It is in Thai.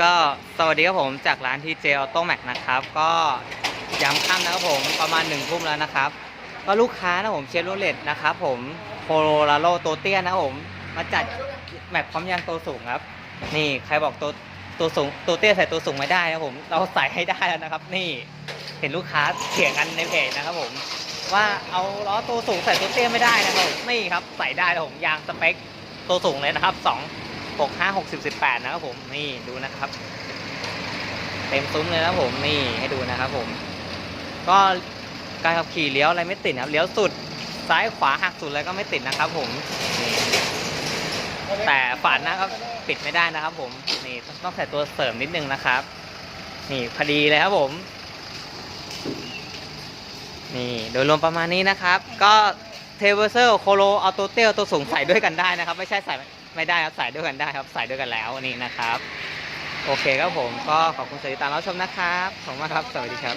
ก็สวัสดีครับผมจากร้านทีเจออโต้แม็กนะครับ ก็ยามค่ำนะครับผมประมาณหนึ่งทุ่มแล้วนะครับ ก็ลูกค้านะผมเชฟโรเลตนะครับผมโคโรลาโลตัวเตี้ยนะผม มาจัดแม็กพร้อมยางตัวสูงครับ นี่ใครบอกตัวตัวสูงตัวเตี้ยใส่ตัวสูงไม่ได้นะผม เราใส่ให้ได้แล้วนะครับ นี่เห็นลูกค้าเถียงกันในเพจนะครับผม ว่าเอาล้อตัวสูงใส่ตัวเตี้ยไม่ได้นะครับผมนี่ครับใส่ได้ครับผมยางสเปคตัวสูงเลยนะครับส องหกห้าหกสิบสิบแปดนะครับผมนี่ดูนะครับ เต็มซุ้มเลยนะครับผมนี่ให้ดูนะครับผม ก็การขับขี่เลี้ยวอะไรไม่ติดนะครับเลี้ยวสุดซ้ายขวาหักสุดอะไรก็ไม่ติดนะครับ ผมนี่แต่ฝาหน้าก็ปิดไม่ได้นะครับ ผมนี่ต้องใส่ตัวเสริมนิดนึงนะครับ นี่พอดีเลยครับผม นี่โดยรวมประมาณนี้นะครับ ก็เทเวอร์เซอร์โคโลเอาตัวเตี้ยตัวสูงใส่ด้วยกันได้นะครับ ไม่ใช่ใส่ ไม่ได้ครับใส่ด้วยกันได้ครับใส่ด้วยกันแล้วนี่นะครับ โอเคครับผมก็ขอบคุณสายตามรับชมนะครับขอบคุณมากครับสวัสดีครับ